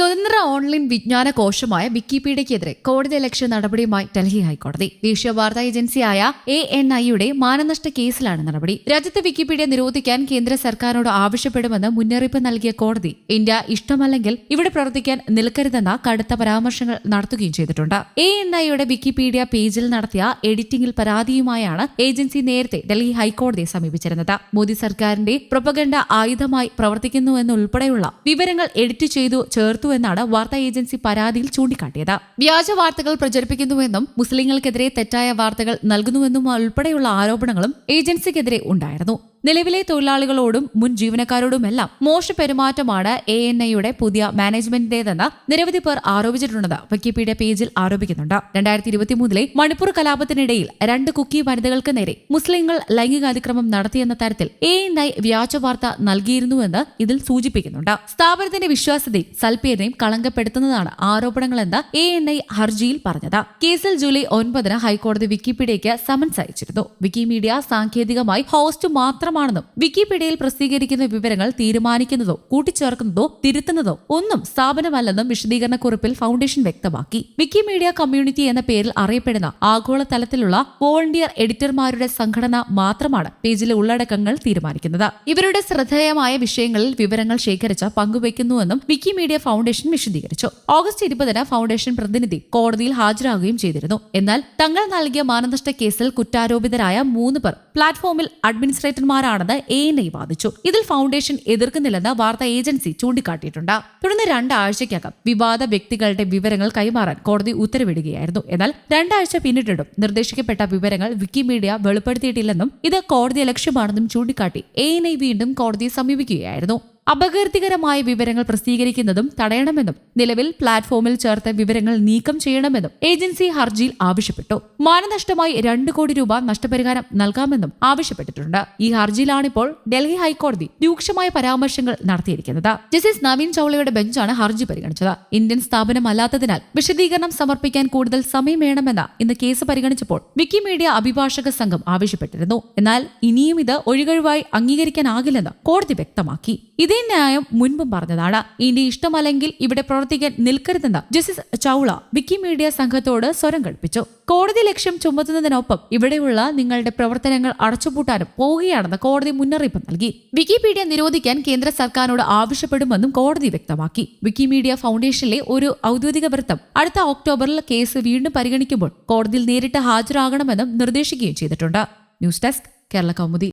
സ്വതന്ത്ര ഓൺലൈൻ വിജ്ഞാന കോശമായ വിക്കിപീഡിയക്കെതിരെ കോടതി ലക്ഷ്യ നടപടിയുമായി ഡൽഹി ഹൈക്കോടതി. ദേശീയ വാർത്താ ഏജൻസിയായ എ എൻ ഐയുടെ മാനനഷ്ട കേസിലാണ് നടപടി. രാജ്യത്ത് വിക്കിപീഡിയ നിരോധിക്കാൻ കേന്ദ്ര സർക്കാരിനോട് ആവശ്യപ്പെടുമെന്ന് മുന്നറിയിപ്പ് നൽകിയ കോടതി ഇന്ത്യ ഇഷ്ടമല്ലെങ്കിൽ ഇവിടെ പ്രവർത്തിക്കാൻ നിൽക്കരുതെന്ന കടുത്ത പരാമർശങ്ങൾ നടത്തുകയും ചെയ്തിട്ടുണ്ട്. എ എൻ ഐയുടെ വിക്കിപീഡിയ പേജിൽ നടത്തിയ എഡിറ്റിംഗിൽ പരാതിയുമായാണ് ഏജൻസി നേരത്തെ ഡൽഹി ഹൈക്കോടതിയെ സമീപിച്ചിരുന്നത്. മോദി സർക്കാരിന്റെ പ്രൊപ്പഗണ്ട ആയുധമായി പ്രവർത്തിക്കുന്നുവെന്നുൾപ്പെടെയുള്ള വിവരങ്ങൾ എഡിറ്റ് ചെയ്തു ചേർത്തു എന്നാണ് വാർത്താ ഏജൻസി പരാതിയിൽ ചൂണ്ടിക്കാട്ടിയത്. വ്യാജ വാർത്തകൾ പ്രചരിപ്പിക്കുന്നുവെന്നും മുസ്ലിങ്ങൾക്കെതിരെ തെറ്റായ വാർത്തകൾ നൽകുന്നുവെന്നും ഉൾപ്പെടെയുള്ള ആരോപണങ്ങളും ഏജൻസിക്കെതിരെ ഉണ്ടായിരുന്നു. നിലവിലെ തൊഴിലാളികളോടും മുൻ ജീവനക്കാരോടുമെല്ലാം മോശ പെരുമാറ്റമാണ് എ എൻ ഐയുടെ പുതിയ മാനേജ്മെന്റിന്റേതെന്ന് നിരവധി പേർ ആരോപിച്ചിട്ടുണ്ടെന്ന് വിക്കിപീഡിയ പേജിൽ ആരോപിക്കുന്നുണ്ട്. രണ്ടായിരത്തി ഇരുപത്തിമൂന്നിലെ മണിപ്പൂർ കലാപത്തിനിടയിൽ രണ്ട് കുക്കി വനിതകൾക്ക് നേരെ മുസ്ലിങ്ങൾ ലൈംഗികാതിക്രമം നടത്തിയെന്ന തരത്തിൽ എ എൻ ഐ വ്യാജ വാർത്ത നൽകിയിരുന്നുവെന്ന് ഇതിൽ സൂചിപ്പിക്കുന്നുണ്ട്. സ്ഥാപനത്തിന്റെ വിശ്വാസ്യതയും സൽപ്പേരിനെയും കളങ്കപ്പെടുത്തുന്നതാണ് ആരോപണങ്ങളെന്ന് എ എൻ ഐ ഹർജിയിൽ പറഞ്ഞത്. കേസിൽ ജൂലൈ ഒൻപതിന് ഹൈക്കോടതി വിക്കിപീഡിയയ്ക്ക് സമൻസ് അയച്ചിരുന്നു. വിക്കിമീഡിയ സാങ്കേതികമായി ഹോസ്റ്റ് മാത്രമാണെന്നും വിക്കിപീഡിയയിൽ പ്രസിദ്ധീകരിക്കുന്ന വിവരങ്ങൾ തീരുമാനിക്കുന്നതോ കൂട്ടിച്ചേർക്കുന്നതോ തിരുത്തുന്നതോ ഒന്നും സ്ഥാപനമല്ലെന്നും വിശദീകരണക്കുറിപ്പിൽ ഫൗണ്ടേഷൻ വ്യക്തമാക്കി. വിക്കിമീഡിയ കമ്മ്യൂണിറ്റി എന്ന പേരിൽ അറിയപ്പെടുന്ന ആഗോള തലത്തിലുള്ള വോളണ്ടിയർ എഡിറ്റർമാരുടെ സംഘടന മാത്രമാണ് പേജിലെ ഉള്ളടക്കങ്ങൾ തീരുമാനിക്കുന്നത്. ഇവരുടെ ശ്രദ്ധേയമായ വിഷയങ്ങളിൽ വിവരങ്ങൾ ശേഖരിച്ച് പങ്കുവയ്ക്കുന്നുവെന്നും വിക്കിമീഡിയ ഫൗണ്ടേഷൻ വിശദീകരിച്ചു. ഓഗസ്റ്റ് ഇരുപതിന് ഫൗണ്ടേഷൻ പ്രതിനിധി കോടതിയിൽ ഹാജരാകുകയും ചെയ്തിരുന്നു. എന്നാൽ തങ്ങൾ നൽകിയ മാനനഷ്ട കേസിൽ കുറ്റാരോപിതരായ മൂന്ന് പേർ പ്ലാറ്റ്ഫോമിൽ അഡ്മിനിസ്ട്രേറ്റർമാരാണെന്ന് എ എൻ ഐ വാദിച്ചു. ഇതിൽ ഫൗണ്ടേഷൻ എതിർക്കുന്നില്ലെന്ന് വാർത്താ ഏജൻസി ചൂണ്ടിക്കാട്ടിയിട്ടുണ്ട്. തുടർന്ന് രണ്ടാഴ്ചയ്ക്കകം വിവാദ വ്യക്തികളുടെ വിവരങ്ങൾ കൈമാറാൻ കോടതി ഉത്തരവിടുകയായിരുന്നു. എന്നാൽ രണ്ടാഴ്ച പിന്നിട്ടിട്ടും നിർദ്ദേശിക്കപ്പെട്ട വിവരങ്ങൾ വിക്കിമീഡിയ വെളിപ്പെടുത്തിയിട്ടില്ലെന്നും ഇത് കോടതി ലക്ഷ്യമാണെന്നും ചൂണ്ടിക്കാട്ടി എ എൻ ഐ വീണ്ടും കോടതിയെ സമീപിക്കുകയായിരുന്നു. അപകീർത്തികരമായ വിവരങ്ങൾ പ്രസിദ്ധീകരിക്കുന്നതും തടയണമെന്നും നിലവിൽ പ്ലാറ്റ്ഫോമിൽ ചേർത്ത വിവരങ്ങൾ നീക്കം ചെയ്യണമെന്നും ഏജൻസി ഹർജിയിൽ ആവശ്യപ്പെട്ടു. മാനനഷ്ടമായി രണ്ട് കോടി രൂപ നഷ്ടപരിഹാരം നൽകാമെന്നും ആവശ്യപ്പെട്ടിട്ടുണ്ട്. ഈ ഹർജിയിലാണിപ്പോൾ ഡൽഹി ഹൈക്കോടതി രൂക്ഷമായ പരാമർശങ്ങൾ നടത്തിയിരിക്കുന്നത്. ജസ്റ്റിസ് നവീൻ ചൌളയുടെ ബെഞ്ചാണ് ഹർജി പരിഗണിച്ചത്. ഇന്ത്യൻ സ്ഥാപനമല്ലാത്തതിനാൽ വിശദീകരണം സമർപ്പിക്കാൻ കൂടുതൽ സമയം വേണമെന്ന് ഇന്ന് കേസ് പരിഗണിച്ചപ്പോൾ വിക്കിമീഡിയ അഭിഭാഷക സംഘം ആവശ്യപ്പെട്ടിരുന്നു. എന്നാൽ ഇനിയും ഇത് ഒഴികഴിവായി അംഗീകരിക്കാനാകില്ലെന്ന് കോടതി വ്യക്തമാക്കി. ഇതേ ന്യായം മുൻപും പറഞ്ഞതാണ്. ഇനി ഇഷ്ടമല്ലെങ്കിൽ ഇവിടെ പ്രവർത്തിക്കാൻ നിൽക്കരുതെന്ന് ജസ്റ്റിസ് ചൌള വിക്കിമീഡിയ സംഘത്തോട് സ്വരം കൽപ്പിച്ചു. കോടതി ലക്ഷ്യം ചുമത്തുന്നതിനൊപ്പം ഇവിടെയുള്ള നിങ്ങളുടെ പ്രവർത്തനങ്ങൾ അടച്ചുപൂട്ടാനും പോവുകയാണെന്ന് കോടതി മുന്നറിയിപ്പ് നൽകി. വിക്കിപീഡിയ നിരോധിക്കാൻ കേന്ദ്ര സർക്കാരിനോട് ആവശ്യപ്പെടുമെന്നും കോടതി വ്യക്തമാക്കി. വിക്കിമീഡിയ ഫൗണ്ടേഷനിലെ ഒരു ഔദ്യോഗിക വൃത്തം അടുത്ത ഒക്ടോബറിൽ കേസ് വീണ്ടും പരിഗണിക്കുമ്പോൾ കോടതിയിൽ നേരിട്ട് ഹാജരാകണമെന്നും നിർദ്ദേശിക്കുകയും ചെയ്തിട്ടുണ്ട്. News desk Kerala Kaumudi.